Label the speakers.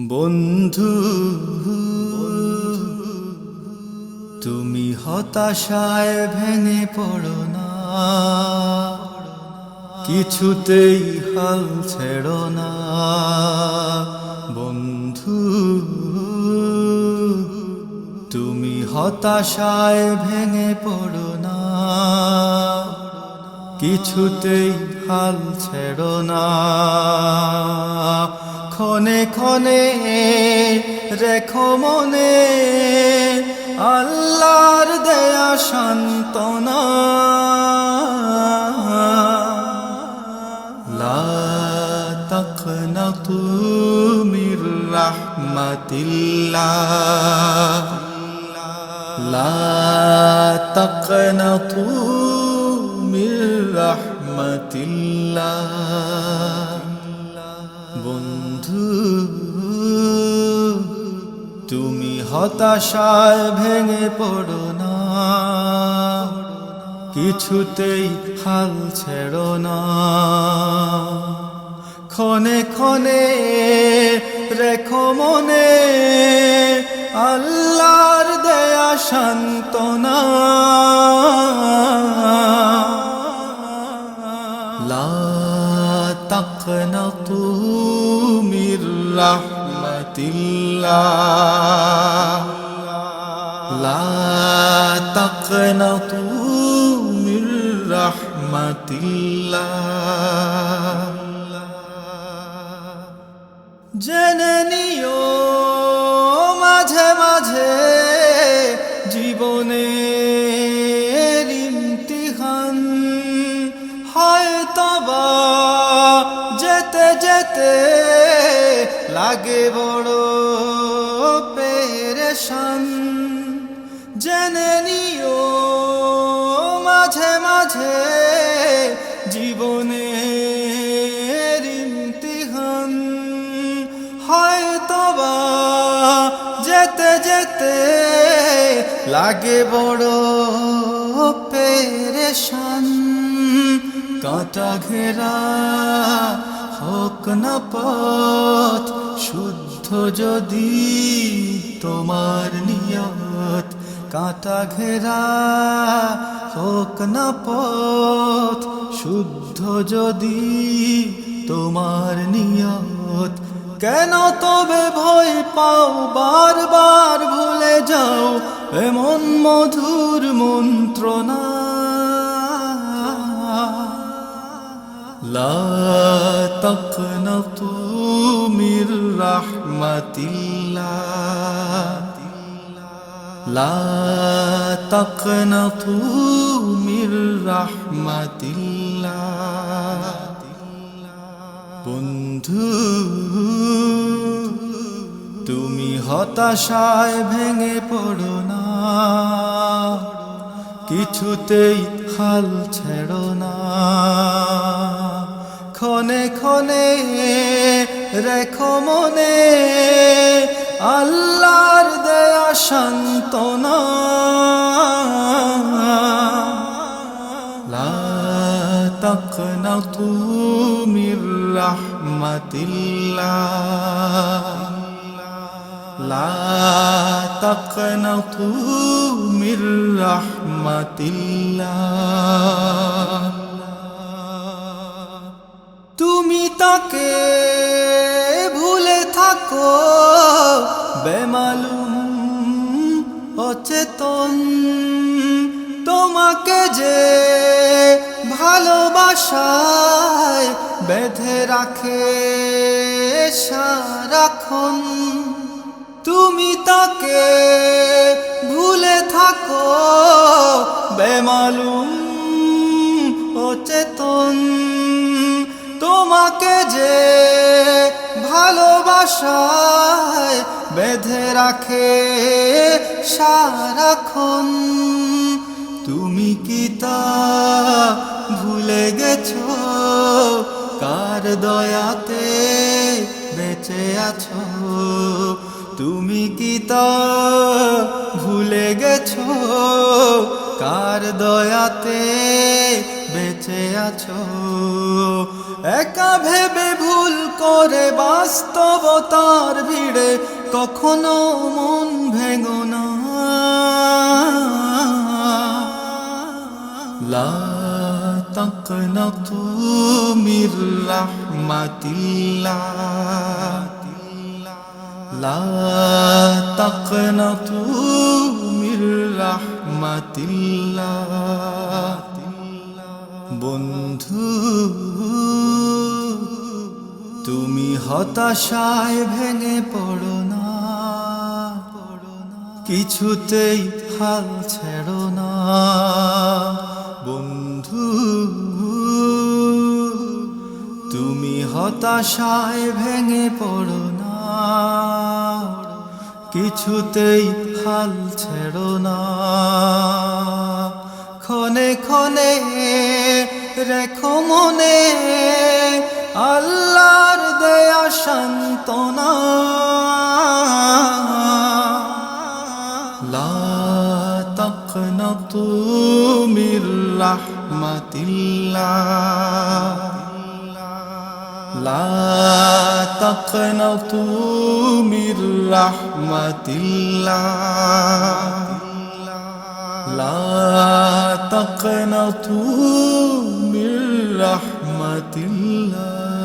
Speaker 1: বন্ধু, তুমি হতাশায় ভেঙে পড়ো না। কিছুতেই হাল ছেড়ো না। বন্ধু, তুমি হতাশায় ভেঙে পড়ো না। কিছুতেই হাল ছেড়ো না। ক্ষণে ক্ষণে রেখো মনে, আল্লাহর দেয়া লা তাকনাতু মির রাহমাতিল্লাহ। লা তাকনাতু মির বন্ধু, তুমি হতাশায় ভেঙে পড়ো না। কিছুতেই হাল ছেড়ো না। ক্ষণে ক্ষণে রেখো মনে, আল্লাহর দেয়া শান্তনা تقنطوا من رحمة الله لا تقنطوا من رحمة الله জেনে যেতে লাগে বড় পেরেশান। জেনে নিও, মাঝে মাঝে জীবনের ইমতিহান। হয়তো বা যেতে যেতে লাগে বড় পেরেশান। কাঁটা ঘেরা হোক না পথ, শুদ্ধ যদি তোমার নিয়ত, কাঁটা ঘেরা হোক না পথ, শুদ্ধ যদি তোমার নিয়ত। কেন তবে ভয় পাও? বারবার ভুলে যাও, এমন মধুর মন্ত্রণা। لا تقنطوا من رحمة الله لا تقنطوا من رحمة الله বন্ধু তুমি হতাশায় ভেঙে পড়ো না কিছুতেই হাল ছেড়ো না ক্ষণে ক্ষণে রেখো মনে আল্লাহর দেয়া শান্তনা لا تقنطوا من رحمة الله لا تقنطوا من رحمة الله অচেতন তোমাকে যে ভালোবাসায় বেঁধে রাখে সারাক্ষণ, তুমি তাকে ভুলে থাকো, বেমালুম অচেতন তোমাকে যে ভালোবাসায় বেঁধে রাখে সারাক্ষণ। তুমি কি তা ভুলে গেছো? কার দয়াতে বেঁচে আছো? তুমি কি তা ভুলে গেছো? কার দয়াতে বেঁচে আছো? একা ভেবে ভুল করে বাস্তবতার ভিড়ে কখনো মন ভেঙো না। লা তাকনাতু মির রাহমাতিল্লাহ। লা তাকনাতু মির রাহমাতিল্লাহ। বন্ধু, তুমি হতাশায় ভেঙে পড়ো না। কিছুতেই হাল ছেড়ো না। বন্ধু, তুমি হতাশায় ভেঙে পড়ো না। কিছুতেই হাল ছেড়ো না। ক্ষণে ক্ষণে রেখো মনে আল্লাহর تقنطوا من رحمة الله لا تقنطوا من رحمة الله لا تقنطوا من رحمة الله